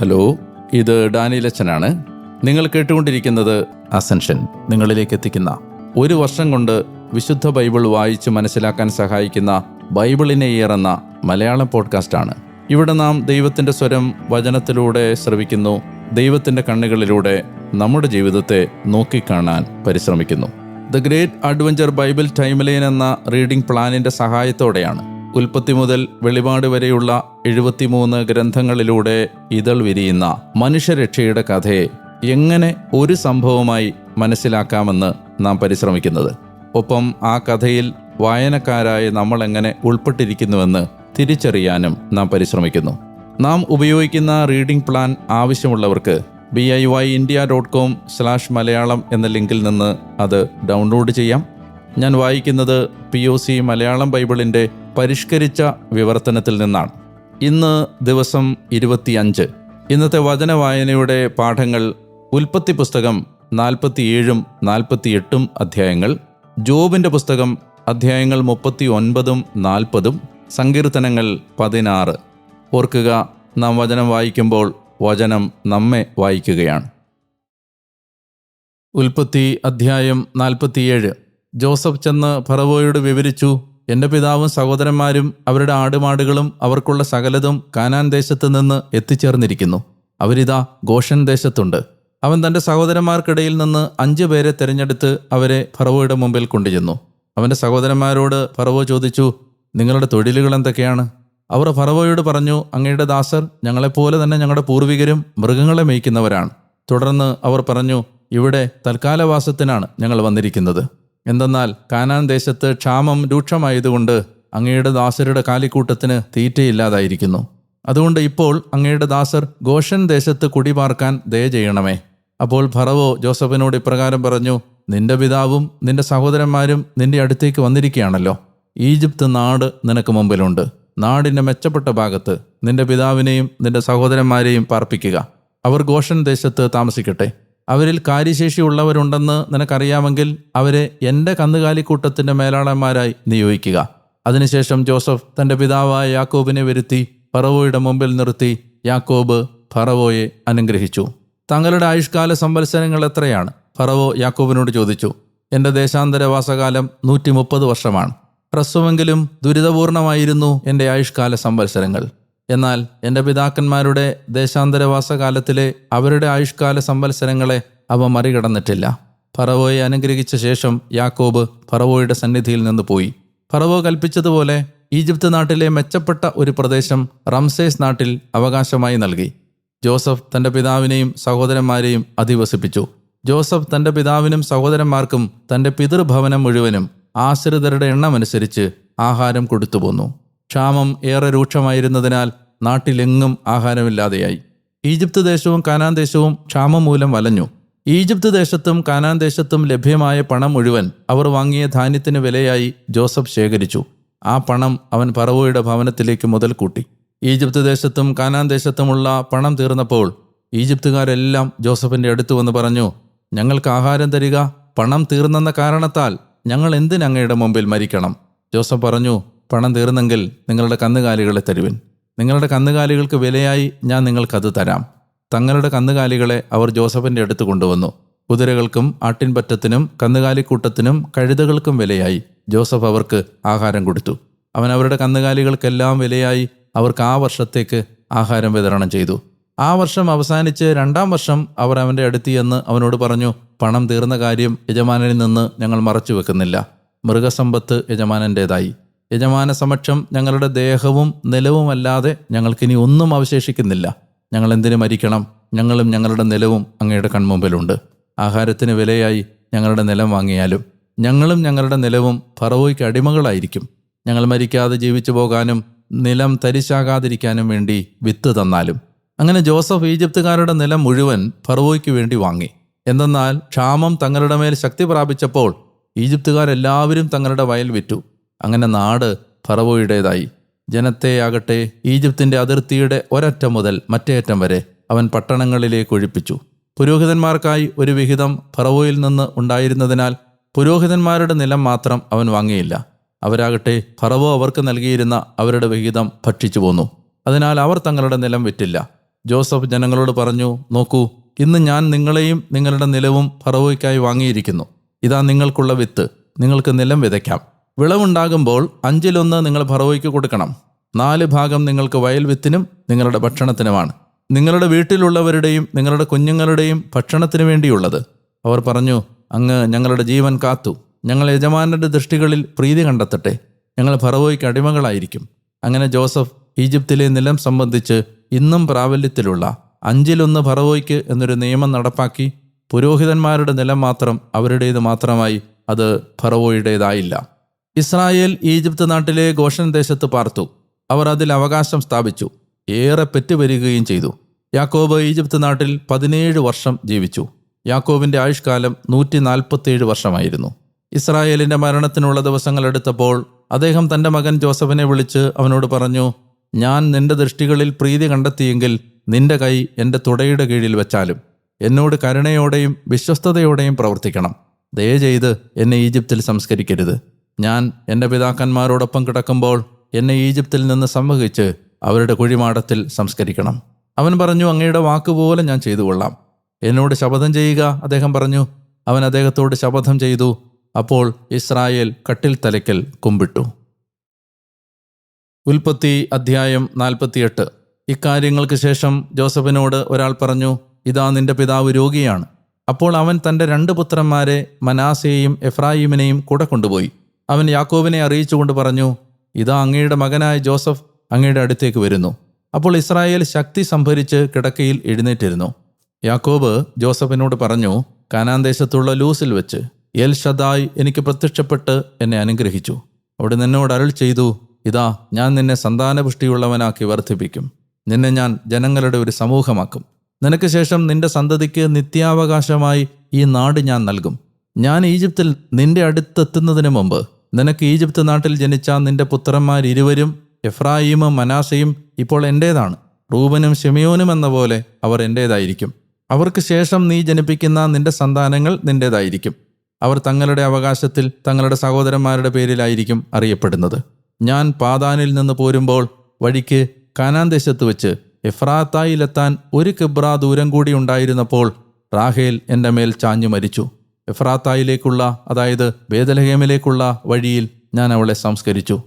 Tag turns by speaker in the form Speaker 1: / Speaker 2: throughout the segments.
Speaker 1: Hello ഇത് ഡാനിലച്ചനാണ് നിങ്ങൾ കേട്ടുകൊണ്ടിരിക്കുന്നത് അസെൻഷൻ. നിങ്ങളിലേക്ക് എത്തിക്കുന്ന ഒരു വർഷം കൊണ്ട് വിശുദ്ധ ബൈബിൾ വായിച്ച് മനസ്സിലാക്കാൻ സഹായിക്കുന്ന ബൈബിളിനെ എന്ന മലയാളം പോഡ്കാസ്റ്റാണ്. ഇവിടെ നാം ദൈവത്തിന്റെ സ്വരം വചനത്തിലൂടെ ശ്രവിക്കുന്നു ദൈവത്തിന്റെ കണ്ണുകളിലൂടെ നമ്മുടെ ജീവിതത്തെ നോക്കിക്കാണാൻ പരിശ്രമിക്കുന്നു. The great adventure Bible timeline എന്ന റീഡിംഗ് പ്ലാനിന്റെ സഹായത്തോടെയാണ് ഉൽപ്പത്തി മുതൽ വെളിപാട് വരെയുള്ള എഴുപത്തിമൂന്ന് ഗ്രന്ഥങ്ങളിലൂടെ ഇതൾ വിരിയുന്ന മനുഷ്യരക്ഷയുടെ കഥയെ എങ്ങനെ ഒരു സംഭവമായി മനസ്സിലാക്കാമെന്ന് നാം പരിശ്രമിക്കുന്നത്. ഒപ്പം ആ കഥയിൽ വായനക്കാരായ നമ്മൾ എങ്ങനെ ഉൾപ്പെട്ടിരിക്കുന്നുവെന്ന് തിരിച്ചറിയാനും നാം പരിശ്രമിക്കുന്നു. നാം ഉപയോഗിക്കുന്ന റീഡിംഗ് പ്ലാൻ ആവശ്യമുള്ളവർക്ക് B I Y India dot com slash Malayalam എന്ന ലിങ്കിൽ നിന്ന് അത് ഡൗൺലോഡ് ചെയ്യാം. ഞാൻ വായിക്കുന്നത് പി ഒ സി മലയാളം ബൈബിളിന്റെ പരിഷ്കരിച്ച വിവർത്തനത്തിൽ നിന്നാണ്. ഇന്ന് ദിവസം ഇരുപത്തിയഞ്ച്. ഇന്നത്തെ വചന വായനയുടെ പാഠങ്ങൾ ഉൽപ്പത്തി പുസ്തകം നാൽപ്പത്തിയേഴും നാൽപ്പത്തിയെട്ടും അധ്യായങ്ങൾ ജോബിന്റെ പുസ്തകം അധ്യായങ്ങൾ മുപ്പത്തി ഒൻപതും നാൽപ്പതും സങ്കീർത്തനങ്ങൾ പതിനാറ്. ഓർക്കുക നാം വചനം വായിക്കുമ്പോൾ വചനം നമ്മെ വായിക്കുകയാണ്. ഉൽപ്പത്തി അധ്യായം നാൽപ്പത്തിയേഴ്. ജോസഫ് ചെന്ന് ഫറവോയോട് വിവരിച്ചു എന്റെ പിതാവും സഹോദരന്മാരും അവരുടെ ആടുമാടുകളും അവർക്കുള്ള സകലതും കാനാൻ ദേശത്ത് നിന്ന് എത്തിച്ചേർന്നിരിക്കുന്നു. അവരിതാ ഗോഷൻ ദേശത്തുണ്ട്. അവൻ തന്റെ സഹോദരന്മാർക്കിടയിൽ നിന്ന് അഞ്ചു പേരെ തിരഞ്ഞെടുത്ത് അവരെ ഫറവോയുടെ മുമ്പിൽ കൊണ്ടുചെന്നു. അവന്റെ സഹോദരന്മാരോട് ഫറവോ ചോദിച്ചു നിങ്ങളുടെ തൊഴിലുകൾ എന്തൊക്കെയാണ്? അവർ ഫറവോയോട് പറഞ്ഞു അങ്ങയുടെ ദാസർ ഞങ്ങളെപ്പോലെ തന്നെ ഞങ്ങളുടെ പൂർവികരും മൃഗങ്ങളെ മേയ്ക്കുന്നവരാണ്. തുടർന്ന് അവർ പറഞ്ഞു ഇവിടെ തൽക്കാലവാസത്തിനാണ് ഞങ്ങൾ വന്നിരിക്കുന്നത്. എന്തെന്നാൽ കാനാൻ ദേശത്ത് ക്ഷാമം രൂക്ഷമായതുകൊണ്ട് അങ്ങയുടെ ദാസരുടെ കാലിക്കൂട്ടത്തിന് തീറ്റയില്ലാതായിരിക്കുന്നു. അതുകൊണ്ട് ഇപ്പോൾ അങ്ങയുടെ ദാസർ ഗോഷൻ ദേശത്ത് കുടിപാർക്കാൻ ദയ ചെയ്യണമേ. അപ്പോൾ ഭറവോ ജോസഫിനോട് ഇപ്രകാരം പറഞ്ഞു നിന്റെ പിതാവും നിന്റെ സഹോദരന്മാരും നിന്റെ അടുത്തേക്ക് വന്നിരിക്കുകയാണല്ലോ. ഈജിപ്ത് നാട് നിനക്ക് മുമ്പിലുണ്ട്. നാടിന്റെ മെച്ചപ്പെട്ട ഭാഗത്ത് നിന്റെ പിതാവിനെയും നിന്റെ സഹോദരന്മാരെയും പാർപ്പിക്കുക. അവർ ഗോഷൻ ദേശത്ത് താമസിക്കട്ടെ. അവരിൽ കാര്യശേഷിയുള്ളവരുണ്ടെന്ന് നിനക്കറിയാമെങ്കിൽ അവരെ എന്റെ കന്നുകാലിക്കൂട്ടത്തിന്റെ മേലാളന്മാരായി നിയോഗിക്കുക. അതിനുശേഷം ജോസഫ് തന്റെ പിതാവായ യാക്കോബിനെ വരുത്തി ഫറവോയുടെ മുമ്പിൽ നിർത്തി യാക്കോബ് ഫറവോയെ അനുഗ്രഹിച്ചു. തങ്ങളുടെ ആയുഷ്കാല സംവത്സരങ്ങൾ എത്രയാണ്? ഫറവോ യാക്കോബിനോട് ചോദിച്ചു. എന്റെ ദേശാന്തരവാസകാലം നൂറ്റി മുപ്പത് വർഷമാണ്. ഹ്രസ്വമെങ്കിലും ദുരിതപൂർണമായിരുന്നു എന്റെ ആയുഷ്കാല സംവത്സരങ്ങൾ. എന്നാൽ എന്റെ പിതാക്കന്മാരുടെ ദേശാന്തരവാസകാലത്തിലെ അവരുടെ ആയുഷ്കാല സംവത്സരങ്ങളെ അവ മറികടന്നിട്ടില്ല. ഫറവോയെ അനുഗ്രഹിച്ച ശേഷം യാക്കോബ് ഫറവോയുടെ സന്നിധിയിൽ നിന്ന് പോയി. ഫറവോ കൽപ്പിച്ചതുപോലെ ഈജിപ്ത് നാട്ടിലെ മെച്ചപ്പെട്ട ഒരു പ്രദേശം റംസേസ് നാട്ടിൽ അവകാശമായി നൽകി. ജോസഫ് തന്റെ പിതാവിനെയും സഹോദരന്മാരെയും അധിവസിപ്പിച്ചു. ജോസഫ് തന്റെ പിതാവിനും സഹോദരന്മാർക്കും തന്റെ പിതൃഭവനം മുഴുവനും ആശ്രിതരുടെ എണ്ണമനുസരിച്ച് ആഹാരം കൊടുത്തുപോന്നു. ക്ഷാമം ഏറെ രൂക്ഷമായിരുന്നതിനാൽ നാട്ടിലെങ്ങും ആഹാരമില്ലാതെയായി. ഈജിപ്ത് ദേശവും കാനാൻ ദേശവും ക്ഷാമം മൂലം വലഞ്ഞു. ഈജിപ്ത് ദേശത്തും കാനാൻ ദേശത്തും ലഭ്യമായ പണം മുഴുവൻ അവർ വാങ്ങിയ ധാന്യത്തിന് വിലയായി ജോസഫ് ശേഖരിച്ചു. ആ പണം അവൻ പറവോയുടെ ഭവനത്തിലേക്ക് മുതൽ കൂട്ടി. ഈജിപ്ത് ദേശത്തും കാനാൻ ദേശത്തുമുള്ള പണം തീർന്നപ്പോൾ ഈജിപ്തുകാരെല്ലാം ജോസഫിന്റെ അടുത്ത് വന്ന് പറഞ്ഞു ഞങ്ങൾക്ക് ആഹാരം തരിക. പണം തീർന്നെന്ന കാരണത്താൽ ഞങ്ങൾ എന്തിനങ്ങയുടെ മുമ്പിൽ മരിക്കണം? ജോസഫ് പറഞ്ഞു പണം തീർന്നെങ്കിൽ നിങ്ങളുടെ കന്നുകാലികളെ തരുവിൻ. നിങ്ങളുടെ കന്നുകാലികൾക്ക് വിലയായി ഞാൻ നിങ്ങൾക്കത് തരാം. തങ്ങളുടെ കന്നുകാലികളെ അവർ ജോസഫിന്റെ അടുത്ത് കൊണ്ടുവന്നു. കുതിരകൾക്കും ആട്ടിൻപറ്റത്തിനും കന്നുകാലിക്കൂട്ടത്തിനും കഴുതകൾക്കും വിലയായി ജോസഫ് അവർക്ക് ആഹാരം കൊടുത്തു. അവൻ അവരുടെ കന്നുകാലികൾക്കെല്ലാം വിലയായി അവർക്ക് ആ വർഷത്തേക്ക് ആഹാരം വിതരണം ചെയ്തു. ആ വർഷം അവസാനിച്ച് രണ്ടാം വർഷം അവർ അവന്റെ അടുത്ത് എന്ന് അവനോട് പറഞ്ഞു പണം തീർന്ന കാര്യം യജമാനനിൽ നിന്ന് ഞങ്ങൾ മറച്ചു വെക്കുന്നില്ല മൃഗസമ്പത്ത് യജമാനന്റേതായി യജമാന സമക്ഷം ഞങ്ങളുടെ ദേഹവും നിലവുമല്ലാതെ ഞങ്ങൾക്കിനി ഒന്നും അവശേഷിക്കുന്നില്ല. ഞങ്ങൾ എന്തിനു മരിക്കണം? ഞങ്ങളും ഞങ്ങളുടെ നിലവും അങ്ങയുടെ കൺമുമ്പിലുണ്ട്. ആഹാരത്തിന് വിലയായി ഞങ്ങളുടെ നിലം വാങ്ങിയാലും ഞങ്ങളും ഞങ്ങളുടെ നിലവും ഫറവോയ്ക്ക് അടിമകളായിരിക്കും. ഞങ്ങൾ മരിക്കാതെ ജീവിച്ചു പോകാനും നിലം തരിശാകാതിരിക്കാനും വേണ്ടി വിത്ത് തന്നാലും. അങ്ങനെ ജോസഫ് ഈജിപ്തുകാരുടെ നിലം മുഴുവൻ ഫറവോയ്ക്ക് വേണ്ടി വാങ്ങി. എന്തെന്നാൽ ക്ഷാമം തങ്ങളുടെ മേൽ ശക്തി പ്രാപിച്ചപ്പോൾ ഈജിപ്തുകാരെല്ലാവരും തങ്ങളുടെ വയൽ വിറ്റു. അങ്ങനെ നാട് ഫറവോയുടേതായി. ജനത്തെ ആകട്ടെ ഈജിപ്തിന്റെ അതിർത്തിയുടെ ഒരറ്റം മുതൽ മറ്റേ അറ്റം വരെ അവൻ പട്ടണങ്ങളിലേക്ക് ഒഴിപ്പിച്ചു. പുരോഹിതന്മാർക്കായി ഒരു വിഹിതം ഫറവോയിൽ നിന്ന് ഉണ്ടായിരുന്നതിനാൽ പുരോഹിതന്മാരുടെ നിലം മാത്രം അവൻ വാങ്ങിയില്ല. അവരാകട്ടെ ഫറവോ അവർക്ക് നൽകിയിരുന്ന അവരുടെ വിഹിതം ഭക്ഷിച്ചു പോന്നു. അതിനാൽ അവർ തങ്ങളുടെ നിലം വിറ്റില്ല. ജോസഫ് ജനങ്ങളോട് പറഞ്ഞു നോക്കൂ ഇന്ന് ഞാൻ നിങ്ങളെയും നിങ്ങളുടെ നിലവും ഫറവോയ്ക്കായി വാങ്ങിയിരിക്കുന്നു. ഇതാ നിങ്ങൾക്കുള്ള വിത്ത്. നിങ്ങൾക്ക് നിലം വിതയ്ക്കാം. വിളവുണ്ടാകുമ്പോൾ അഞ്ചിലൊന്ന് നിങ്ങൾ ഫറവോയ്ക്ക് കൊടുക്കണം. നാല് ഭാഗം നിങ്ങൾക്ക് വയൽ വിത്തിനും നിങ്ങളുടെ ഭക്ഷണത്തിനുമാണ്. നിങ്ങളുടെ വീട്ടിലുള്ളവരുടെയും നിങ്ങളുടെ കുഞ്ഞുങ്ങളുടെയും ഭക്ഷണത്തിനു വേണ്ടിയുള്ളത്. അവർ പറഞ്ഞു അങ്ങ് ഞങ്ങളുടെ ജീവൻ കാത്തു. ഞങ്ങൾ യജമാനന്റെ ദൃഷ്ടികളിൽ പ്രീതി കണ്ടെത്തട്ടെ. ഞങ്ങൾ ഫറവോയ്ക്ക് അടിമകളായിരിക്കും. അങ്ങനെ ജോസഫ് ഈജിപ്തിലെ നിലം സംബന്ധിച്ച് ഇന്നും പ്രാബല്യത്തിലുള്ള അഞ്ചിലൊന്ന് ഫറവോയ്ക്ക് എന്നൊരു നിയമം നടപ്പാക്കി പുരോഹിതന്മാരുടെ നിലം മാത്രം അവരുടേത് മാത്രമായി അത് ഫറവോയുടേതായില്ല ഇസ്രായേൽ ഈജിപ്ത് നാട്ടിലെ ഗോഷൻ ദേശത്ത് പാർത്തു. അവർ അതിൽ അവകാശം സ്ഥാപിച്ചു. ഏറെ പെറ്റുവരികയും ചെയ്തു. യാക്കോബ് ഈജിപ്ത് നാട്ടിൽ പതിനേഴ് വർഷം ജീവിച്ചു. യാക്കോബിന്റെ ആയുഷ്കാലം നൂറ്റി നാൽപ്പത്തേഴ് വർഷമായിരുന്നു. ഇസ്രായേലിന്റെ മരണത്തിനുള്ള ദിവസങ്ങൾ എടുത്തപ്പോൾ അദ്ദേഹം തന്റെ മകൻ ജോസഫിനെ വിളിച്ച് അവനോട് പറഞ്ഞു ഞാൻ നിന്റെ ദൃഷ്ടികളിൽ പ്രീതി കണ്ടെത്തിയെങ്കിൽ നിന്റെ കൈ എന്റെ തുടയുടെ കീഴിൽ വെച്ചാലും എന്നോട് കരുണയോടെയും വിശ്വസ്തയോടെയും പ്രവർത്തിക്കണം. ദയ ചെയ്ത് എന്നെ ഈജിപ്തിൽ സംസ്കരിക്കരുത്. ഞാൻ എന്റെ പിതാക്കന്മാരോടൊപ്പം കിടക്കുമ്പോൾ എന്നെ ഈജിപ്തിൽ നിന്ന് സംവഹിച്ച് അവരുടെ കുഴിമാടത്തിൽ സംസ്കരിക്കണം. അവൻ പറഞ്ഞു അങ്ങയുടെ വാക്കുപോലെ ഞാൻ ചെയ്തു കൊള്ളാം എന്നോട് ശപഥം ചെയ്യുക അദ്ദേഹം പറഞ്ഞു അവൻ അദ്ദേഹത്തോട് ശപഥം ചെയ്തു. അപ്പോൾ ഇസ്രായേൽ കട്ടിൽ തലയ്ക്കൽ കുമ്പിട്ടു. ഉൽപ്പത്തി അധ്യായം നാൽപ്പത്തിയെട്ട്. ഇക്കാര്യങ്ങൾക്ക് ശേഷം ജോസഫിനോട് ഒരാൾ പറഞ്ഞു ഇതാ നിന്റെ പിതാവ് രോഗിയാണ്. അപ്പോൾ അവൻ തന്റെ രണ്ട് പുത്രന്മാരെ മനാസയെയും എഫ്രായിമിനെയും കൂടെ കൊണ്ടുപോയി. അവൻ യാക്കോബിനെ അറിയിച്ചുകൊണ്ട് പറഞ്ഞു ഇതാ അങ്ങയുടെ മകനായ ജോസഫ് അങ്ങയുടെ അടുത്തേക്ക് വരുന്നു. അപ്പോൾ ഇസ്രായേൽ ശക്തി സംഭരിച്ച് കിടക്കയിൽ എഴുന്നേറ്റിരുന്നു. യാക്കോബ് ജോസഫിനോട് പറഞ്ഞു കാനാൻ ദേശത്തുള്ള ലൂസിൽ വെച്ച് എൽ ഷദായ് എനിക്ക് പ്രത്യക്ഷപ്പെട്ട് എന്നെ അനുഗ്രഹിച്ചു. അവിടെ നിന്നോട് അരുൾ ചെയ്തു ഇതാ ഞാൻ നിന്നെ സന്താനപുഷ്ടിയുള്ളവനാക്കി വർദ്ധിപ്പിക്കും. നിന്നെ ഞാൻ ജനങ്ങളുടെ ഒരു സമൂഹമാക്കും. നിനക്ക് ശേഷം നിന്റെ സന്തതിക്ക് നിത്യാവകാശമായി ഈ നാട് ഞാൻ നൽകും. ഞാൻ ഈജിപ്തിൽ നിന്റെ അടുത്തെത്തുന്നതിന് മുമ്പ് നിനക്ക് ഈജിപ്ത് നാട്ടിൽ ജനിച്ച നിന്റെ പുത്രന്മാരിരുവരും എഫ്രായിമും മനാസയും ഇപ്പോൾ എന്റേതാണ് റൂബനും ഷെമിയോനും എന്ന പോലെ അവർ എന്റേതായിരിക്കും അവർക്ക് ശേഷം നീ ജനിപ്പിക്കുന്ന നിന്റെ സന്താനങ്ങൾ നിന്റേതായിരിക്കും. അവർ തങ്ങളുടെ അവകാശത്തിൽ തങ്ങളുടെ സഹോദരന്മാരുടെ പേരിലായിരിക്കും അറിയപ്പെടുന്നത്. ഞാൻ പാതാനിൽ നിന്ന് പോരുമ്പോൾ വഴിക്ക് കാനാൻ ദേശത്ത് വെച്ച് എഫ്രാത്തായിലെത്താൻ ഒരു കിബ്ര ദൂരം കൂടി ഉണ്ടായിരുന്നപ്പോൾ റാഹേൽ എന്റെ മേൽ ചാഞ്ഞു മരിച്ചു. എഫ്രാത്തായിലേക്കുള്ള അതായത് ബേദലഹേമിലേക്കുള്ള വഴിയിൽ ഞാൻ അവളെ സംസ്കരിച്ചു.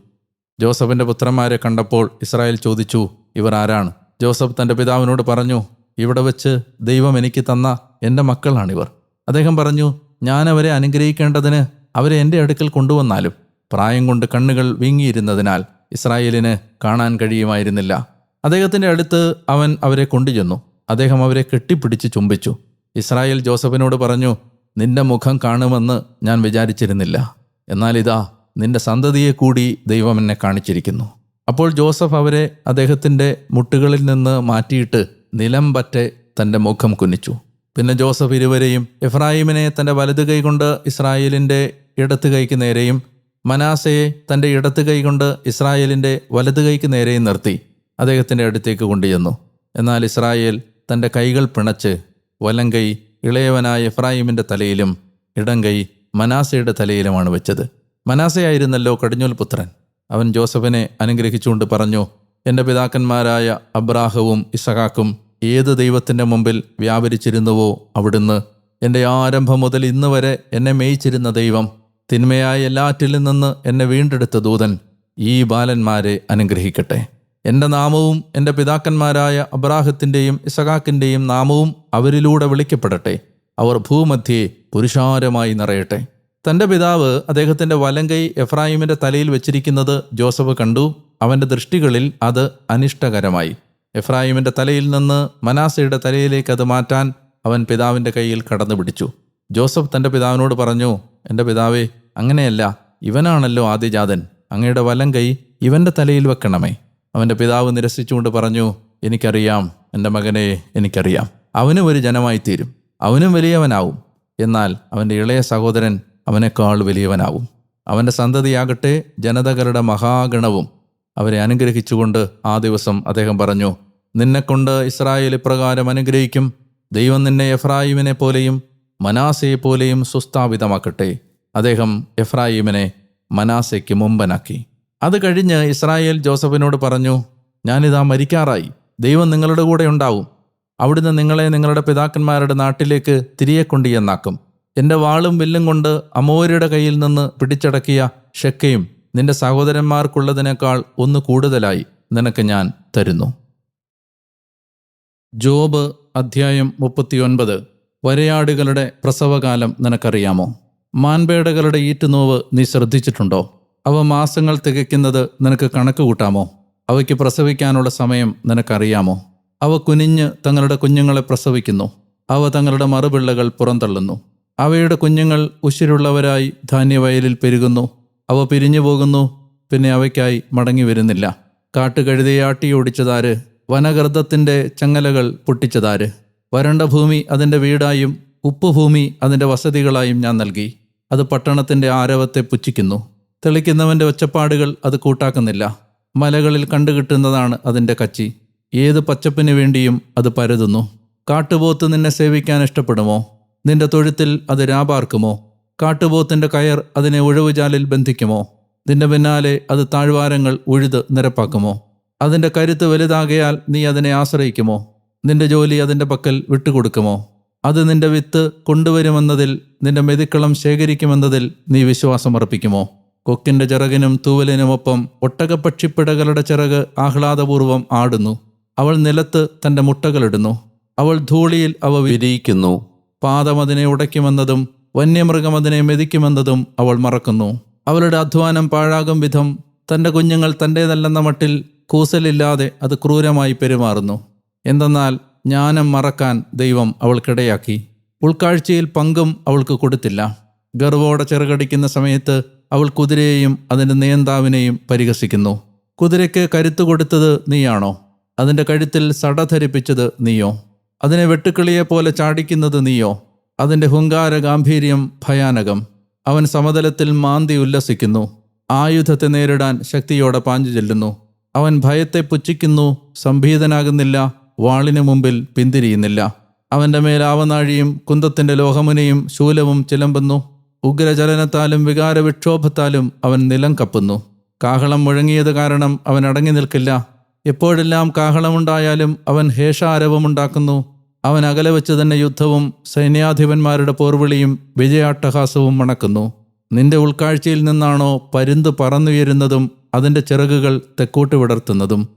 Speaker 1: ജോസഫിന്റെ പുത്രന്മാരെ കണ്ടപ്പോൾ ഇസ്രായേൽ ചോദിച്ചു ഇവർ ആരാണ്? ജോസഫ് തന്റെ പിതാവിനോട് പറഞ്ഞു ഇവിടെ വെച്ച് ദൈവം എനിക്ക് തന്ന എന്റെ മക്കളാണിവർ. അദ്ദേഹം പറഞ്ഞു ഞാൻ അവരെ അനുഗ്രഹിക്കേണ്ടതിന് അവരെ എന്റെ അടുക്കൽ കൊണ്ടുവന്നാലും പ്രായം കൊണ്ട് കണ്ണുകൾ വീങ്ങിയിരുന്നതിനാൽ ഇസ്രായേലിന് കാണാൻ കഴിയുമായിരുന്നില്ല. അദ്ദേഹത്തിന്റെ അടുത്ത് അവൻ അവരെ കൊണ്ടുചെന്നു. അദ്ദേഹം അവരെ കെട്ടിപ്പിടിച്ച് ചുംബിച്ചു. ഇസ്രായേൽ ജോസഫിനോട് പറഞ്ഞു നിന്റെ മുഖം കാണുമെന്ന് ഞാൻ വിചാരിച്ചിരുന്നില്ല. എന്നാൽ ഇതാ നിന്റെ സന്തതിയെ കൂടി ദൈവം എന്നെ കാണിച്ചിരിക്കുന്നു. അപ്പോൾ ജോസഫ് അവരെ അദ്ദേഹത്തിന്റെ മുട്ടുകളിൽ നിന്ന് മാറ്റിയിട്ട് നിലം പറ്റെ തന്റെ മുഖം കുനിച്ചു. പിന്നെ ജോസഫ് ഇരുവരെയും ഇഫ്രാഹിമിനെ തന്റെ വലതു കൈ കൊണ്ട് ഇസ്രായേലിന്റെ ഇടത്ത് കൈക്ക് നേരെയും മനാസയെ തന്റെ ഇടത്ത് കൈ കൊണ്ട് ഇസ്രായേലിന്റെ വലത് കൈക്ക് നേരെയും നിർത്തി അദ്ദേഹത്തിന്റെ അടുത്തേക്ക് കൊണ്ടുചെന്നു. എന്നാൽ ഇസ്രായേൽ തന്റെ കൈകൾ പിണച്ച് വലം കൈ ഇളയവനായ എഫ്രായിമിന്റെ തലയിലും ഇടം കൈ മനാസയുടെ തലയിലുമാണ് വെച്ചത്. മനാസയായിരുന്നല്ലോ കടിഞ്ഞൂൽ പുത്രൻ. അവൻ ജോസഫിനെ അനുഗ്രഹിച്ചുകൊണ്ട് പറഞ്ഞു എന്റെ പിതാക്കന്മാരായ അബ്രാഹവും ഇസഹാക്കും ഏത് ദൈവത്തിന്റെ മുമ്പിൽ വ്യാപരിച്ചിരുന്നുവോ അവിടുന്ന്? എന്റെ ആരംഭം മുതൽ ഇന്ന് വരെ എന്നെ മേയിച്ചിരുന്ന ദൈവം തിന്മയായ എല്ലാറ്റിൽ നിന്ന് എന്നെ വീണ്ടെടുത്ത ദൂതൻ ഈ ബാലന്മാരെ അനുഗ്രഹിക്കട്ടെ. എന്റെ നാമവും എന്റെ പിതാക്കന്മാരായ അബ്രാഹത്തിന്റെയും ഇസഹാക്കിന്റെയും നാമവും അവരിലൂടെ വിളിക്കപ്പെടട്ടെ. അവർ ഭൂമധ്യേ പുരുഷാരമായി നിറയട്ടെ. തന്റെ പിതാവ് അദ്ദേഹത്തിന്റെ വലങ്കൈ എഫ്രാഹിമിന്റെ തലയിൽ വെച്ചിരിക്കുന്നത് ജോസഫ് കണ്ടു. അവന്റെ ദൃഷ്ടികളിൽ അത് അനിഷ്ടകരമായി. എഫ്രാഹിമിന്റെ തലയിൽ നിന്ന് മനാസയുടെ തലയിലേക്ക് അത് മാറ്റാൻ അവൻ പിതാവിന്റെ കയ്യിൽ കടന്നു പിടിച്ചു ജോസഫ് തന്റെ പിതാവിനോട് പറഞ്ഞു എന്റെ പിതാവേ അങ്ങനെയല്ല. ഇവനാണല്ലോ ആദ്യജാതൻ. അങ്ങയുടെ വലം കൈ ഇവന്റെ തലയിൽ വെക്കണമേ. അവന്റെ പിതാവ് നിരസിച്ചുകൊണ്ട് പറഞ്ഞു എനിക്കറിയാം. എന്റെ മകനെ എനിക്കറിയാം. അവനും ഒരു ജനമായി തീരും അവനും വലിയവനാവും. എന്നാൽ അവന്റെ ഇളയ സഹോദരൻ അവനേക്കാൾ വലിയവനാവും. അവന്റെ സന്തതിയാകട്ടെ ജനതകളുടെ മഹാഗണവും. അവരെ അനുഗ്രഹിച്ചുകൊണ്ട് ആ ദിവസം അദ്ദേഹം പറഞ്ഞു നിന്നെക്കൊണ്ട് ഇസ്രായേൽ ഇപ്രകാരം അനുഗ്രഹിക്കും. ദൈവം നിന്നെ എഫ്രായിമിനെ പോലെയും മനാസയെ പോലെയും സുസ്ഥാപിതമാക്കട്ടെ. അദ്ദേഹം എഫ്രായിമിനെ മനാസയ്ക്ക് മുമ്പനാക്കി. അത് കഴിഞ്ഞ് ഇസ്രായേൽ ജോസഫിനോട് പറഞ്ഞു ഞാനിതാ മരിക്കാറായി. ദൈവം നിങ്ങളുടെ കൂടെ ഉണ്ടാവും. അവിടുന്ന് നിങ്ങളെ നിങ്ങളുടെ പിതാക്കന്മാരുടെ നാട്ടിലേക്ക് തിരികെ കൊണ്ടുചെന്നാക്കും. എന്റെ വാളും വില്ലും കൊണ്ട് അമോര്യയുടെ കയ്യിൽ നിന്ന് പിടിച്ചടക്കിയ ഷെക്കയും നിന്റെ സഹോദരന്മാർക്കുള്ളതിനേക്കാൾ ഒന്ന് കൂടുതലായി നിനക്ക് ഞാൻ തരുന്നു. ജോബ് അധ്യായം മുപ്പത്തിയൊൻപത്. വരയാടുകളുടെ പ്രസവകാലം നിനക്കറിയാമോ? മാൻപേടകളുടെ ഈറ്റുനോവ് നീ ശ്രദ്ധിച്ചിട്ടുണ്ടോ? അവ മാസങ്ങൾ തികയ്ക്കുന്നത് നിനക്ക് കണക്ക് കൂട്ടാമോ? അവയ്ക്ക് പ്രസവിക്കാനുള്ള സമയം നിനക്കറിയാമോ? അവ കുനിഞ്ഞ് തങ്ങളുടെ കുഞ്ഞുങ്ങളെ പ്രസവിക്കുന്നു. അവ തങ്ങളുടെ മറുപിള്ളകൾ പുറന്തള്ളുന്നു. അവയുടെ കുഞ്ഞുങ്ങൾ ഉശിരുള്ളവരായി ധാന്യവയലിൽ പെരുകുന്നു. അവ പിരിഞ്ഞു പോകുന്നു പിന്നെ അവയ്ക്കായി മടങ്ങി വരുന്നില്ല. കാട്ടുകഴുതയെ ആട്ടിയോടിച്ചതാര് വനഗർദ്ദത്തിന്റെ ചങ്ങലകൾ പൊട്ടിച്ചതാര്? വരണ്ട ഭൂമി അതിന്റെ വീടായും ഉപ്പുഭൂമി അതിന്റെ വസതികളായും ഞാൻ നൽകി. അത് പട്ടണത്തിന്റെ ആരവത്തെ പുച്ഛിക്കുന്നു. തെളിക്കുന്നവന്റെ ഒച്ചപ്പാടുകൾ അത് കൂട്ടാക്കുന്നില്ല. മലകളിൽ കണ്ടുകിട്ടുന്നതാണ് അതിന്റെ കച്ചി. ഏത് പച്ചപ്പിന് വേണ്ടിയും അത് പരതുന്നു. കാട്ടുപോത്ത് നിന്നെ സേവിക്കാൻ ഇഷ്ടപ്പെടുമോ? നിന്റെ തൊഴുത്തിൽ അത് രാപാർക്കുമോ? കാട്ടുപോത്തിന്റെ കയർ അതിനെ ഉഴവുചാലിൽ ബന്ധിക്കുമോ? നിന്റെ പിന്നാലെ അത് താഴ്വാരങ്ങൾ ഉഴുത് നിരപ്പാക്കുമോ? അതിന്റെ കരുത്ത് വലുതാകയാൽ നീ അതിനെ ആശ്രയിക്കുമോ? നിന്റെ ജോലി അതിന്റെ പക്കൽ വിട്ടുകൊടുക്കുമോ? അത് നിന്റെ വിത്ത് കൊണ്ടുവരുമെന്നതിൽ നിന്റെ മെതിക്കളം ശേഖരിക്കുമെന്നതിൽ നീ വിശ്വാസമർപ്പിക്കുമോ? കൊക്കിന്റെ ചിറകിനും തൂവലിനുമൊപ്പം ഒട്ടകപ്പക്ഷിപ്പിടകളുടെ ചിറക് ആഹ്ലാദപൂർവം ആടുന്നു. അവൾ നിലത്ത് തന്റെ മുട്ടകളിടുന്നു. അവൾ ധൂളിയിൽ അവ വിരിയിക്കുന്നു. പാദം അതിനെ ഉടയ്ക്കുമെന്നതും വന്യമൃഗം അതിനെ മെതിക്കുമെന്നതും അവൾ മറക്കുന്നു. അവളുടെ അധ്വാനം പാഴാകും വിധം തന്റെ കുഞ്ഞുങ്ങൾ തന്റേതല്ലെന്ന മട്ടിൽ കൂസലില്ലാതെ അത് ക്രൂരമായി പെരുമാറുന്നു. എന്തെന്നാൽ ജ്ഞാനം മറക്കാൻ ദൈവം അവൾക്കിടയാക്കി. ഉൾക്കാഴ്ചയിൽ പങ്കും അവൾക്ക് കൊടുത്തില്ല. ഗർവോടെ ചെറുകടിക്കുന്ന സമയത്ത് അവൾ കുതിരയെയും അതിന്റെ നിയന്താവിനെയും പരിഹസിക്കുന്നു. കുതിരയ്ക്ക് കരുത്തു കൊടുത്തത് നീയാണോ? അതിന്റെ കഴുത്തിൽ സട ധരിപ്പിച്ചത് നീയോ? അതിനെ വെട്ടുക്കിളിയെ പോലെ ചാടിക്കുന്നത് നീയോ? അതിന്റെ ഹുങ്കാര ഗാംഭീര്യം ഭയാനകം. അവൻ സമതലത്തിൽ മാന്തി ഉല്ലസിക്കുന്നു. ആയുധത്തെ നേരിടാൻ ശക്തിയോടെ പാഞ്ചു ചെല്ലുന്നു. അവൻ ഭയത്തെ പുച്ഛിക്കുന്നു സംഭീതനാകുന്നില്ല വാളിനു മുമ്പിൽ പിന്തിരിയുന്നില്ല. അവന്റെ മേലാവനാഴിയും കുന്തത്തിന്റെ ലോഹമുനയും ശൂലവും ചിലമ്പുന്നു. ഉഗ്രചലനത്താലും വികാരവിക്ഷോഭത്താലും അവൻ നിലം കപ്പുന്നു. കാഹളം മുഴങ്ങിയത് കാരണം അവൻ അടങ്ങി നിൽക്കില്ല. എപ്പോഴെല്ലാം കാഹളമുണ്ടായാലും അവൻ ഹേഷാരവമുണ്ടാക്കുന്നു. അവൻ അകലെ വെച്ച് തന്നെ യുദ്ധവും സൈന്യാധിപന്മാരുടെ പോർവിളിയും വിജയാട്ടഹാസവും മണക്കുന്നു. നിന്റെ ഉൾക്കാഴ്ചയിൽ നിന്നാണോ പരുന്ത് പറന്നുയരുന്നതും അതിന്റെ ചിറകുകൾ തെക്കോട്ട് വിടർത്തുന്നതും.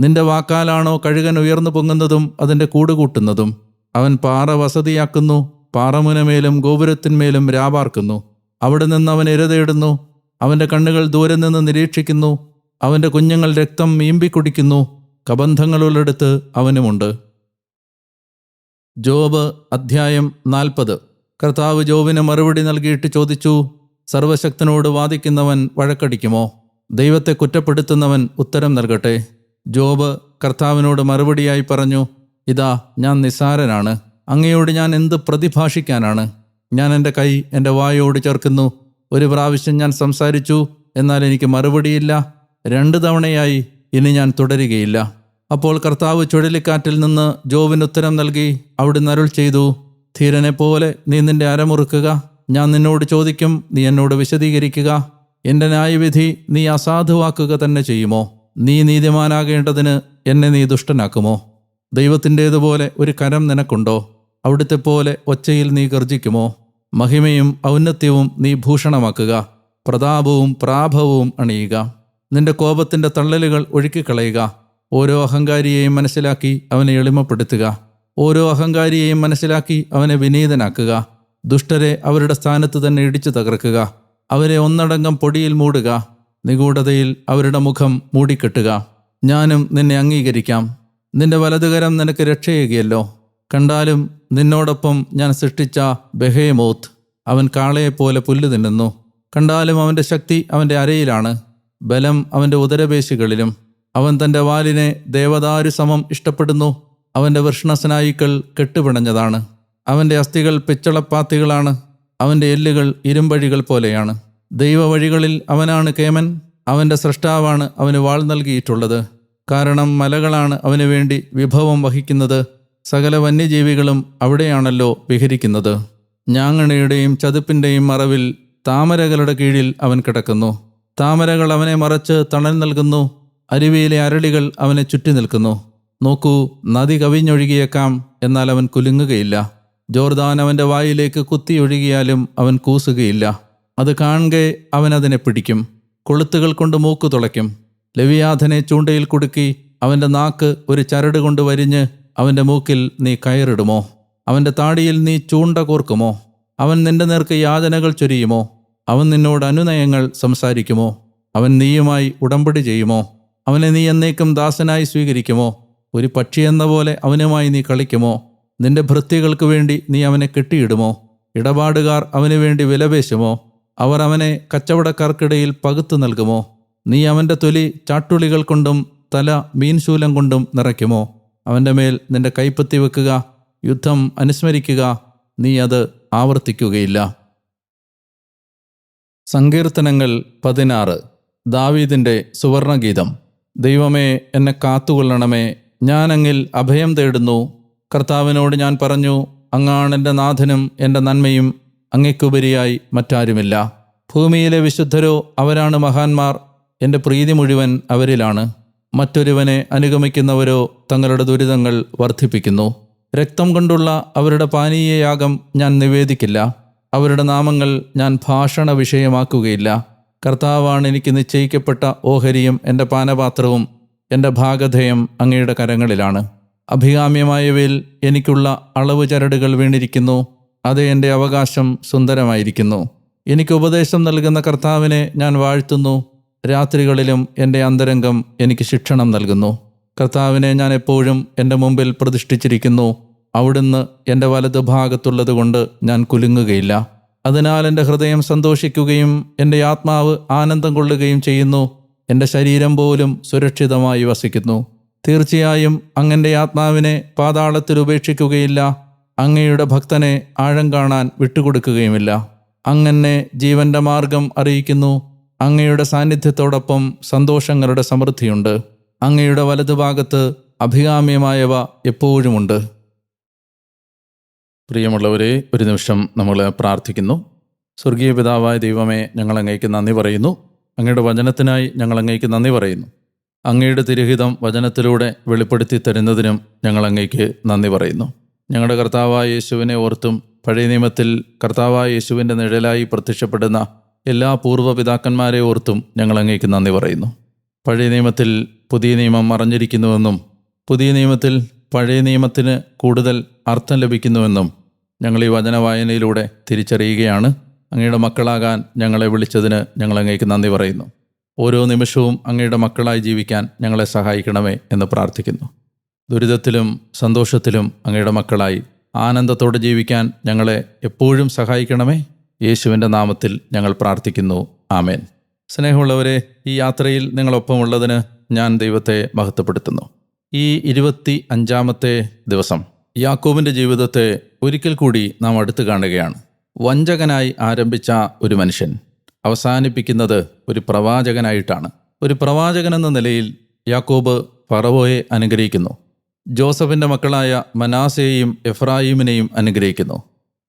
Speaker 1: നിന്റെ വാക്കാലാണോ കഴുകൻ ഉയർന്നു പൊങ്ങുന്നതും അതിന്റെ കൂടുകൂട്ടുന്നതും. അവൻ പാറ വസതിയാക്കുന്നു. പാറമുനമേലും ഗോപുരത്തിന്മേലും രാപാർക്കുന്നു. അവിടെ നിന്ന് അവൻ ഇരതേടുന്നു അവന്റെ കണ്ണുകൾ ദൂരെ നിന്ന് നിരീക്ഷിക്കുന്നു. അവന്റെ കുഞ്ഞുങ്ങൾ രക്തം മീമ്പി കുടിക്കുന്നു കബന്ധങ്ങളുള്ളടുത്ത് അവനുമുണ്ട്. ജോബ് അധ്യായം നാൽപ്പത്. കർത്താവ് ജോബിന് മറുപടി നൽകിയിട്ട് ചോദിച്ചു സർവശക്തനോട് വാദിക്കുന്നവൻ വഴക്കടിക്കുമോ? ദൈവത്തെ കുറ്റപ്പെടുത്തുന്നവൻ ഉത്തരം നൽകട്ടെ? ജോബ് കർത്താവിനോട് മറുപടിയായി പറഞ്ഞു ഇതാ ഞാൻ നിസ്സാരനാണ്. അങ്ങയോട് ഞാൻ എന്ത് പ്രതിഭാഷിക്കാനാണ്? ഞാൻ എന്റെ കൈ എന്റെ വായോട് ചേർക്കുന്നു. ഒരു പ്രാവശ്യം ഞാൻ സംസാരിച്ചു എന്നാൽ എനിക്ക് മറുപടിയില്ല. രണ്ട് തവണയായി ഇനി ഞാൻ തുടരുകയില്ല. അപ്പോൾ കർത്താവ് ചുഴലിക്കാറ്റിൽ നിന്ന് ജോവിന് ഉത്തരം നൽകി അവിടുന്ന് അരുൾ ചെയ്തു ധീരനെ പോലെ നീ നിന്റെ അരമുറുക്കുക. ഞാൻ നിന്നോട് ചോദിക്കും നീ എന്നോട് വിശദീകരിക്കുക. എന്റെ ന്യായവിധി നീ അസാധുവാക്കുക തന്നെ ചെയ്യുമോ? നീ നീതിമാനാകേണ്ടതിന് എന്നെ നീ ദുഷ്ടനാക്കുമോ? ദൈവത്തിന്റേതുപോലെ ഒരു കരം നിനക്കുണ്ടോ? അവിടുത്തെ പോലെ ഒച്ചയിൽ നീ ഗർജിക്കുമോ മഹിമയും ഔന്നത്യവും നീ ഭൂഷണമാക്കുക. പ്രതാപവും പ്രാഭവവും അണിയുക. നിന്റെ കോപത്തിന്റെ തള്ളലുകൾ ഒഴുക്കിക്കളയുക. ഓരോ അഹങ്കാരിയെയും മനസ്സിലാക്കി അവനെ എളിമപ്പെടുത്തുക. ഓരോ അഹങ്കാരിയെയും മനസ്സിലാക്കി അവനെ വിനീതനാക്കുക. ദുഷ്ടരെ അവരുടെ സ്ഥാനത്ത് തന്നെ ഇടിച്ചു തകർക്കുക. അവരെ ഒന്നടങ്കം പൊടിയിൽ മൂടുക. നിഗൂഢതയിൽ അവരുടെ മുഖം മൂടിക്കെട്ടുക. ഞാനും നിന്നെ അംഗീകരിക്കാം. നിന്റെ വലതുകരം നിനക്ക് രക്ഷയുകയല്ലോ. കണ്ടാലും നിന്നോടൊപ്പം ഞാൻ സൃഷ്ടിച്ച ബെഹേമോത്ത് അവൻ കാളയെപ്പോലെ പുല്ല് തിന്നുന്നു. കണ്ടാലും അവന്റെ ശക്തി അവന്റെ അരയിലാണ്. ബലം അവന്റെ ഉദരപേശികളിലും. അവൻ തന്റെ വാലിനെ ദേവദാരു സമം ഇഷ്ടപ്പെടുന്നു. അവന്റെ വൃഷ്ണസ്നായിക്കൾ കെട്ടുപിണഞ്ഞതാണ്. അവന്റെ അസ്ഥികൾ പിച്ചളപ്പാത്തികളാണ്. അവന്റെ എല്ലുകൾ ഇരുമ്പഴികൾ പോലെയാണ്. ദൈവവഴികളിൽ അവനാണ് കേമൻ. അവന്റെ സൃഷ്ടാവാണ് അവന് വാൾ നൽകിയിട്ടുള്ളത്. കാരണം മലകളാണ് അവന് വേണ്ടി വിഭവം വഹിക്കുന്നത്. സകല വന്യജീവികളും അവിടെയാണല്ലോ വിഹരിക്കുന്നത്. ഞാങ്ങണയുടെയും ചതുപ്പിന്റെയും മറവിൽ താമരകളുടെ കീഴിൽ അവൻ കിടക്കുന്നു. താമരകൾ അവനെ മറച്ച് തണൽ നൽകുന്നു. അരുവിയിലെ അരളികൾ അവനെ ചുറ്റി നിൽക്കുന്നു. നോക്കൂ നദി കവിഞ്ഞൊഴുകിയേക്കാം എന്നാൽ അവൻ കുലുങ്ങുകയില്ല. ജോർദാൻ അവന്റെ വായിലേക്ക് കുത്തിയൊഴുകിയാലും അവൻ കൂസുകയില്ല. അത് കാണുകെ അവൻ അതിനെ പിടിക്കും. കൊളുത്തുകൾ കൊണ്ട് മൂക്കു തുളയ്ക്കും. ലവിയാധനെ ചൂണ്ടയിൽ കുടുക്കി അവന്റെ നാക്ക് ഒരു ചരട് കൊണ്ട് വരിഞ്ഞ് അവന്റെ മൂക്കിൽ നീ കയറിടുമോ? അവന്റെ താടിയിൽ നീ ചൂണ്ട കോർക്കുമോ? അവൻ നിന്റെ നേർക്ക് യാതനകൾ ചൊരിയുമോ? അവൻ നിന്നോട് അനുനയങ്ങൾ സംസാരിക്കുമോ? അവൻ നീയുമായി ഉടമ്പടി ചെയ്യുമോ? അവനെ നീ എന്നേക്കും ദാസനായി സ്വീകരിക്കുമോ? ഒരു പക്ഷിയെന്ന പോലെ അവനുമായി നീ കളിക്കുമോ? നിന്റെ ഭൃത്യകൾക്ക് വേണ്ടി നീ അവനെ കെട്ടിയിടുമോ? ഇടപാടുകാർ അവന് വേണ്ടി വിലപേശുമോ? അവർ അവനെ കച്ചവടക്കാർക്കിടയിൽ പകുത്തു നൽകുമോ? നീ അവന്റെ തൊലി ചാട്ടുളികൾ കൊണ്ടും തല മീൻശൂലം കൊണ്ടും നിറയ്ക്കുമോ? അവന്റെ മേൽ നിന്റെ കൈപ്പത്തി വെക്കുക യുദ്ധം അനുസ്മരിക്കുക നീ അത് ആവർത്തിക്കുകയില്ല. സങ്കീർത്തനങ്ങൾ പതിനാറ്. ദാവീദിന്റെ സുവർണഗീതം. ദൈവമേ എന്നെ കാത്തുകൊള്ളണമേ. ഞാൻ അങ്ങിൽ അഭയം തേടുന്നു. കർത്താവിനോട് ഞാൻ പറഞ്ഞു അങ്ങാണ് എന്റെ നാഥനും എന്റെ നന്മയും അങ്ങയ്ക്കുപരിയായി മറ്റാരുമില്ല. ഭൂമിയിലെ വിശുദ്ധരോ അവരാണ് മഹാന്മാർ. എന്റെ പ്രീതി മുഴുവൻ അവരിലാണ്. മറ്റൊരുവനെ അനുഗമിക്കുന്നവരോ തങ്ങളുടെ ദുരിതങ്ങൾ വർദ്ധിപ്പിക്കുന്നു. രക്തം കൊണ്ടുള്ള അവരുടെ പാനീയയാഗം ഞാൻ നിവേദിക്കില്ല. അവരുടെ നാമങ്ങൾ ഞാൻ ഭാഷണ വിഷയമാക്കുകയില്ല. കർത്താവാണ് എനിക്ക് നിശ്ചയിക്കപ്പെട്ട ഓഹരിയും എന്റെ പാനപാത്രവും എന്റെ ഭാഗധേയം അങ്ങയുടെ കരങ്ങളിലാണ്. അഭികാമ്യമായവയിൽ എനിക്കുള്ള അളവ് ചരടുകൾ വീണിരിക്കുന്നു. അത് എന്റെ അവകാശം സുന്ദരമായിരിക്കുന്നു. എനിക്ക് ഉപദേശം നൽകുന്ന കർത്താവിനെ ഞാൻ വാഴ്ത്തുന്നു. രാത്രികളിലും എന്റെ അന്തരംഗം എനിക്ക് ശിക്ഷണം നൽകുന്നു. കർത്താവിനെ ഞാൻ എപ്പോഴും എന്റെ മുമ്പിൽ പ്രതിഷ്ഠിച്ചിരിക്കുന്നു. അവിടുന്ന് എന്റെ വലത് ഭാഗത്തുള്ളതുകൊണ്ട് ഞാൻ കുലുങ്ങുകയില്ല. അതിനാൽ എന്റെ ഹൃദയം സന്തോഷിക്കുകയും എന്റെ ആത്മാവ് ആനന്ദം കൊള്ളുകയും ചെയ്യുന്നു. എന്റെ ശരീരം പോലും സുരക്ഷിതമായി വസിക്കുന്നു. തീർച്ചയായും അങ്ങന്റെ ആത്മാവിനെ പാതാളത്തിൽ ഉപേക്ഷിക്കുകയില്ല. അങ്ങയുടെ ഭക്തനെ ആഴം കാണാൻ വിട്ടുകൊടുക്കുകയുമില്ല. അങ്ങനെ ജീവന്റെ മാർഗം അറിയിക്കുന്നു. അങ്ങയുടെ സാന്നിധ്യത്തോടൊപ്പം സന്തോഷങ്ങളുടെ സമൃദ്ധിയുണ്ട്. അങ്ങയുടെ വലതുഭാഗത്ത് അഭികാമ്യമായവ എപ്പോഴുമുണ്ട്. പ്രിയമുള്ളവരെ ഒരു നിമിഷം നമ്മൾ പ്രാർത്ഥിക്കുന്നു. സ്വർഗീയ പിതാവായ ദൈവമേ ഞങ്ങൾ അങ്ങേക്ക് നന്ദി പറയുന്നു. അങ്ങയുടെ വചനത്തിനായി ഞങ്ങൾ അങ്ങേക്ക് നന്ദി പറയുന്നു. അങ്ങയുടെ തിരുഹിതം വചനത്തിലൂടെ വെളിപ്പെടുത്തി തരുന്നതിനും ഞങ്ങൾ അങ്ങേക്ക് നന്ദി പറയുന്നു. ഞങ്ങളുടെ കർത്താവായ യേശുവിനെ ഓർത്തും പഴയ നിയമത്തിൽ കർത്താവായ യേശുവിന്റെ നിഴലായി പ്രത്യക്ഷപ്പെടുന്ന എല്ലാ പൂർവപിതാക്കന്മാരെ ഓർത്തും ഞങ്ങൾ അങ്ങേക്ക് നന്ദി പറയുന്നു. പഴയ നിയമത്തിൽ പുതിയ നിയമം മറഞ്ഞിരിക്കുന്നുവെന്നും പുതിയ നിയമത്തിൽ പഴയ നിയമത്തിന് കൂടുതൽ അർത്ഥം ലഭിക്കുന്നുവെന്നും ഞങ്ങൾ ഈ വചന വായനയിലൂടെ തിരിച്ചറിയുകയാണ്. അങ്ങയുടെ മക്കളാകാൻ ഞങ്ങളെ വിളിച്ചതിന് ഞങ്ങൾ അങ്ങേക്ക് നന്ദി പറയുന്നു. ഓരോ നിമിഷവും അങ്ങയുടെ മക്കളായി ജീവിക്കാൻ ഞങ്ങളെ സഹായിക്കണമേ എന്ന് പ്രാർത്ഥിക്കുന്നു. ദുരിതത്തിലും സന്തോഷത്തിലും അങ്ങയുടെ മക്കളായി ആനന്ദത്തോടെ ജീവിക്കാൻ ഞങ്ങളെ എപ്പോഴും സഹായിക്കണമേ. യേശുവിന്റെ നാമത്തിൽ ഞങ്ങൾ പ്രാർത്ഥിക്കുന്നു. ആമേൻ. സ്നേഹമുള്ളവരെ ഈ യാത്രയിൽ നിങ്ങളൊപ്പമുള്ളതിന് ഞാൻ ദൈവത്തെ മഹത്വപ്പെടുത്തുന്നു. ഈ ഇരുപത്തി അഞ്ചാമത്തെ ദിവസം യാക്കോബിന്റെ ജീവിതത്തെ ഒരിക്കൽ കൂടി നാം അടുത്ത് കാണുകയാണ്. വഞ്ചകനായി ആരംഭിച്ച ഒരു മനുഷ്യൻ അവസാനിപ്പിക്കുന്നത് ഒരു പ്രവാചകനായിട്ടാണ്. ഒരു പ്രവാചകൻ എന്ന നിലയിൽ യാക്കോബ് ഫറവോയെ അനുഗ്രഹിക്കുന്നു. ജോസഫിന്റെ മക്കളായ മനാസയെയും എഫ്രായിമിനെയും അനുഗ്രഹിക്കുന്നു.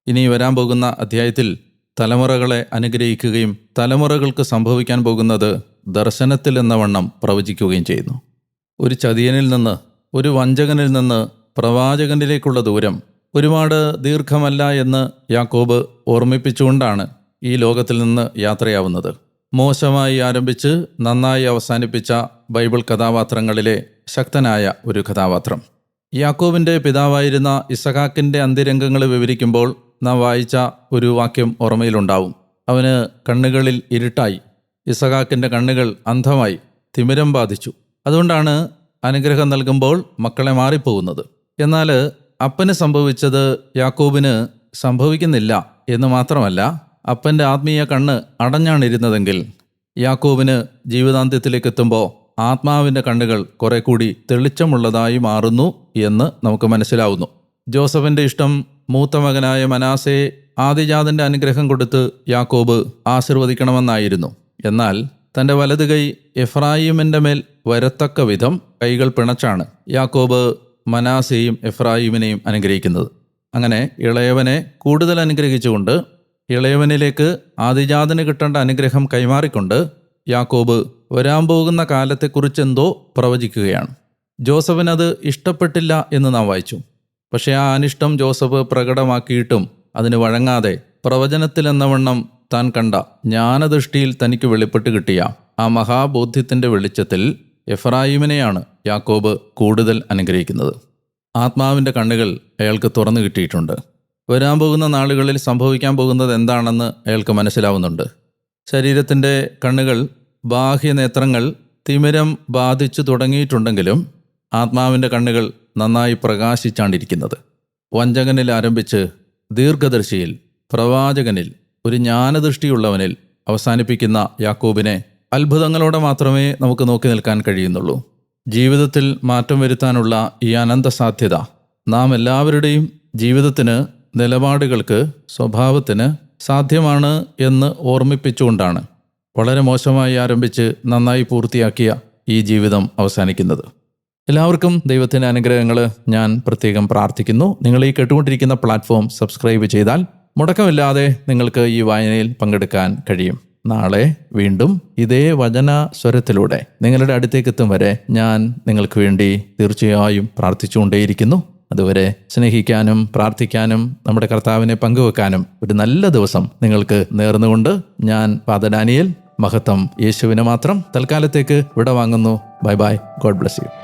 Speaker 1: ഇനി വരാൻ പോകുന്ന അധ്യായത്തിൽ തലമുറകളെ അനുഗ്രഹിക്കുകയും തലമുറകൾക്ക് സംഭവിക്കാൻ പോകുന്നത് ദർശനത്തിൽ എന്ന വണ്ണം പ്രവചിക്കുകയും ചെയ്യുന്നു. ഒരു ചതിയനിൽ നിന്ന് ഒരു വഞ്ചകനിൽ നിന്ന് പ്രവാചകനിലേക്കുള്ള ദൂരം ഒരുപാട് ദീർഘമല്ല എന്ന് യാക്കോബ് ഓർമ്മിപ്പിച്ചുകൊണ്ടാണ് ഈ ലോകത്തിൽ നിന്ന് യാത്രയാവുന്നത്. മോശമായി ആരംഭിച്ച് നന്നായി അവസാനിപ്പിച്ച ബൈബിൾ കഥാപാത്രങ്ങളിലെ ശക്തനായ ഒരു കഥാപാത്രം. യാക്കോബിന്റെ പിതാവായിരുന്ന ഇസഹാക്കിന്റെ അന്ത്യരംഗങ്ങൾ വിവരിക്കുമ്പോൾ നാം വായിച്ച ഒരു വാക്യം ഓർമ്മയിലുണ്ടാവും. അവന് കണ്ണുകളിൽ ഇരുട്ടായി. ഇസഹാക്കിന്റെ കണ്ണുകൾ അന്ധമായി. തിമിരം ബാധിച്ചു. അതുകൊണ്ടാണ് അനുഗ്രഹം നൽകുമ്പോൾ മക്കളെ മാറിപ്പോകുന്നത്. എന്നാൽ അപ്പന് സംഭവിച്ചത് യാക്കോബിന് സംഭവിക്കുന്നില്ല എന്ന് മാത്രമല്ല അപ്പന്റെ ആത്മീയ കണ്ണ് അടഞ്ഞാണിരുന്നതെങ്കിൽ യാക്കോബിന് ജീവിതാന്ത്യത്തിലേക്ക് എത്തുമ്പോൾ ആത്മാവിന്റെ കണ്ണുകൾ കുറെ കൂടി തെളിച്ചമുള്ളതായി മാറുന്നു എന്ന് നമുക്ക് മനസ്സിലാവുന്നു. ജോസഫിന്റെ ഇഷ്ടം മൂത്ത മകനായ മനാസെ ആദിജാതന്റെ അനുഗ്രഹം കൊടുത്ത് യാക്കോബ് ആശീർവദിക്കണമെന്നായിരുന്നു. എന്നാൽ തന്റെ വലത് കൈ എഫ്രായിമിന്റെ മേൽ വരത്തക്ക വിധം കൈകൾ പിണച്ചാണ് യാക്കോബ് മനാസെയും എഫ്രായിമിനെയും അനുഗ്രഹിക്കുന്നത്. അങ്ങനെ ഇളയവനെ കൂടുതൽ അനുഗ്രഹിച്ചുകൊണ്ട് ഇളയവനിലേക്ക് ആദിജാതന് കിട്ടേണ്ട അനുഗ്രഹം കൈമാറിക്കൊണ്ട് യാക്കോബ് വരാൻ പോകുന്ന കാലത്തെക്കുറിച്ചെന്തോ പ്രവചിക്കുകയാണ്. ജോസഫിനത് ഇഷ്ടപ്പെട്ടില്ല എന്ന് നാം വായിച്ചു. പക്ഷേ ആ അനിഷ്ടം ജോസഫ് പ്രകടമാക്കിയിട്ടും അതിന് വഴങ്ങാതെ പ്രവചനത്തിലെന്നവണ്ണം താൻ കണ്ട ജ്ഞാനദൃഷ്ടിയിൽ തനിക്ക് വെളിപ്പെട്ട് കിട്ടിയ ആ മഹാബോധ്യത്തിന്റെ വെളിച്ചത്തിൽ എഫ്രായിമിനെയാണ് യാക്കോബ് കൂടുതൽ അനുഗ്രഹിക്കുന്നത്. ആത്മാവിന്റെ കണ്ണുകൾ അയാൾക്ക് തുറന്നു കിട്ടിയിട്ടുണ്ട്. വരാൻ പോകുന്ന നാളുകളിൽ സംഭവിക്കാൻ പോകുന്നത് എന്താണെന്ന് അയാൾക്ക് മനസ്സിലാവുന്നുണ്ട്. ശരീരത്തിന്റെ കണ്ണുകൾ ബാഹ്യനേത്രങ്ങൾ തിമിരം ബാധിച്ചു തുടങ്ങിയിട്ടുണ്ടെങ്കിലും ആത്മാവിന്റെ കണ്ണുകൾ നന്നായി പ്രകാശിച്ചാണ്ടിരിക്കുന്നത്. വഞ്ചകനിൽ ആരംഭിച്ച് ദീർഘദർശിയിൽ പ്രവാചകനിൽ ഒരു ജ്ഞാനദൃഷ്ടിയുള്ളവനിൽ അവസാനിപ്പിക്കുന്ന യാക്കോബിനെ അത്ഭുതങ്ങളോടെ മാത്രമേ നമുക്ക് നോക്കി നിൽക്കാൻ കഴിയുന്നുള്ളൂ. ജീവിതത്തിൽ മാറ്റം വരുത്താനുള്ള ഈ അനന്ത സാധ്യത നാം എല്ലാവരുടെയും ജീവിതത്തിന് നിലപാടുകൾക്ക് സ്വഭാവത്തിന് സാധ്യമാണ് എന്ന് ഓർമ്മിപ്പിച്ചുകൊണ്ടാണ് വളരെ മോശമായി ആരംഭിച്ച് നന്നായി പൂർത്തിയാക്കിയ ഈ ജീവിതം അവസാനിക്കുന്നത്. എല്ലാവർക്കും ദൈവത്തിന്റെ അനുഗ്രഹങ്ങൾ ഞാൻ പ്രത്യേകം പ്രാർത്ഥിക്കുന്നു. നിങ്ങൾ ഈ കേട്ടുകൊണ്ടിരിക്കുന്ന പ്ലാറ്റ്ഫോം സബ്സ്ക്രൈബ് ചെയ്താൽ മുടക്കമില്ലാതെ നിങ്ങൾക്ക് ഈ വായനയിൽ പങ്കെടുക്കാൻ കഴിയും. നാളെ വീണ്ടും ഇതേ വചന സ്വരത്തിലൂടെ നിങ്ങളുടെ അടുത്തേക്ക് എത്തും വരെ ഞാൻ നിങ്ങൾക്ക് വേണ്ടി തീർച്ചയായും പ്രാർത്ഥിച്ചുകൊണ്ടേയിരിക്കുന്നു. അതുവരെ സ്നേഹിക്കാനും പ്രാർത്ഥിക്കാനും നമ്മുടെ കർത്താവിനെ പങ്കുവെക്കാനും ഒരു നല്ല ദിവസം നിങ്ങൾക്ക് നേർന്നുകൊണ്ട് ഞാൻ പാതഡാനിയൽ മഹത്വം യേശുവിനെ മാത്രം തൽക്കാലത്തേക്ക് വിട വാങ്ങുന്നു bye bye God bless you